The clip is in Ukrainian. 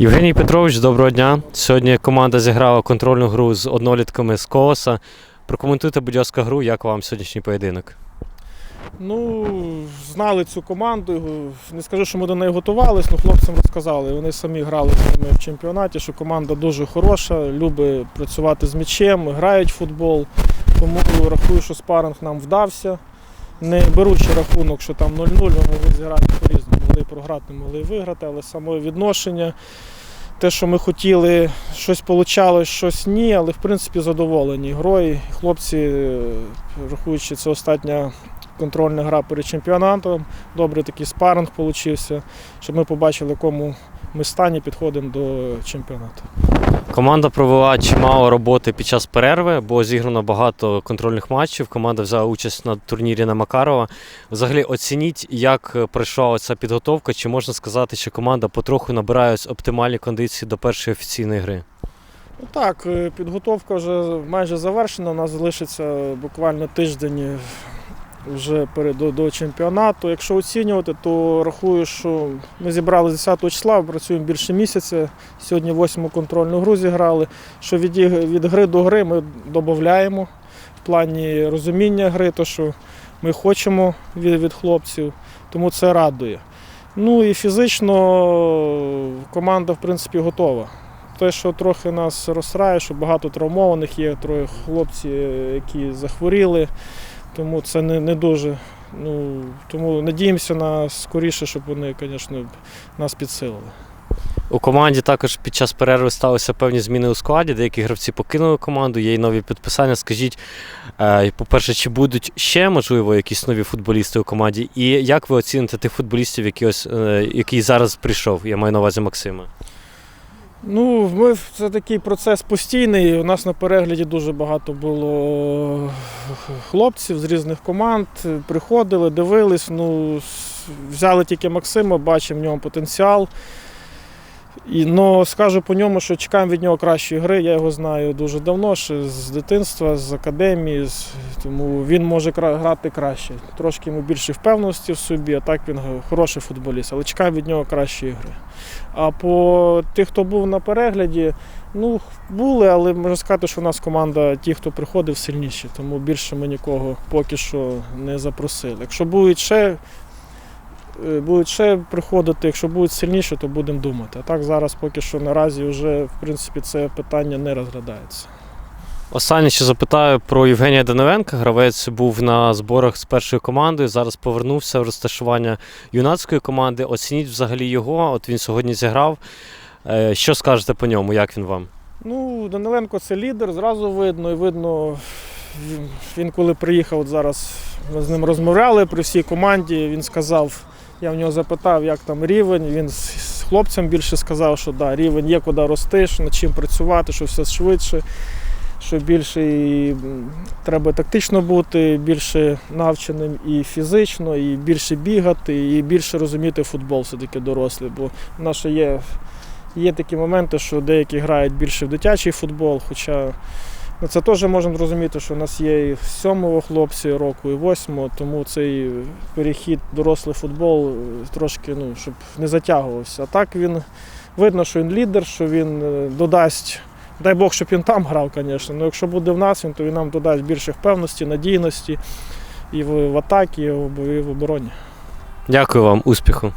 Євгеній Петрович, доброго дня. Сьогодні команда зіграла контрольну гру з однолітками з Колоса. Прокоментуйте, будь ласка, гру, як вам сьогоднішній поєдинок. Ну, знали цю команду. Не скажу, що ми до неї готувалися, але хлопцям розказали. Вони самі грали з ними в чемпіонаті, що команда дуже хороша, любить працювати з м'ячем, грають в футбол. Тому рахую, що спаринг нам вдався. Не беручи рахунок, що там 0-0, ми могли зіграти по-різному, могли програти, могли виграти, але саме відношення, те, що ми хотіли, щось вийшло, щось ні, але в принципі задоволені грою. Хлопці, е, рахуючи, це остання контрольна гра перед чемпіонатом. Добрий такий спаринг вийшов, щоб ми побачили, в якому ми стані підходимо до чемпіонату. Команда провела чимало роботи під час перерви, було зіграно багато контрольних матчів. Команда взяла участь на турнірі на Макарова. Взагалі, оцініть, як пройшла ця підготовка. Чи можна сказати, що команда потроху набирає оптимальні кондиції до першої офіційної гри? Ну Так, е, підготовка вже майже завершена. У нас залишиться буквально тиждень е, вже перед до, чемпіонату. Якщо оцінювати, то рахую, що ми зібрали 10 числа, працюємо більше місяця. Сьогодні восьму контрольну гру зіграли. Що від, від гри до гри ми додаємо в плані розуміння гри, то що ми хочемо від, від хлопців, тому це радує. Ну і фізично команда, в принципі, готова. Те, що трохи нас розстрає, що багато травмованих є, троє хлопці, які захворіли, тому це не, не дуже. Ну, тому надіємося на скоріше, щоб вони, звісно, нас підсилили. У команді також під час перерви сталися певні зміни у складі. Деякі гравці покинули команду, є й нові підписання. Скажіть, е, по-перше, чи будуть ще можливо якісь нові футболісти у команді? І як ви оціните тих футболістів, які ось, е, який зараз прийшов? Я маю на увазі Максима. Ну, ми це такий процес постійний. У нас на перегляді дуже багато було хлопців з різних команд. Приходили, дивились. Ну, взяли тільки Максима, бачимо в ньому потенціал. І, ну, скажу по ньому, що чекаємо від нього кращої гри. Я його знаю дуже давно, ще з дитинства, з академії, з- тому він може грати краще. Трошки йому більше впевненості в собі, а так він хороший футболіст, але чекаємо від нього кращої гри. А по тих, хто був на перегляді, ну були, але можна сказати, що у нас команда, ті, хто приходив, сильніші, тому більше ми нікого поки що не запросили. Якщо будуть ще, будуть ще приходити, якщо будуть сильніші, то будемо думати. А так зараз поки що наразі вже в принципі це питання не розглядається. Останнє ще запитаю про Євгенія Даниленка. Гравець був на зборах з першою командою. Зараз повернувся в розташування юнацької команди. Оцініть взагалі його. От він сьогодні зіграв. Е, Що скажете по ньому? Як він вам? Ну, Даниленко це лідер, зразу видно. І видно, він коли приїхав, от зараз ми з ним розмовляли при всій команді. Він сказав, я в нього запитав, як там рівень. Він з, хлопцям більше сказав, що да, рівень є куди рости, що над чим працювати, що все швидше, що більше і, треба тактично бути, більше навченим і фізично, і більше бігати, і більше розуміти футбол все-таки дорослий. Бо в нас є Є такі моменти, що деякі грають більше в дитячий футбол, хоча це теж можна зрозуміти, що у нас є і сьомого хлопці року, і восьмого, тому цей перехід дорослий футбол трошки, ну, щоб не затягувався. А так він видно, що він лідер, що він е, додасть. Дай Бог, щоб він там грав, звісно. але якщо буде в нас, він, то він нам додасть більше впевненості, надійності і в, в атакі, і в, і в обороні. Дякую вам, успіху.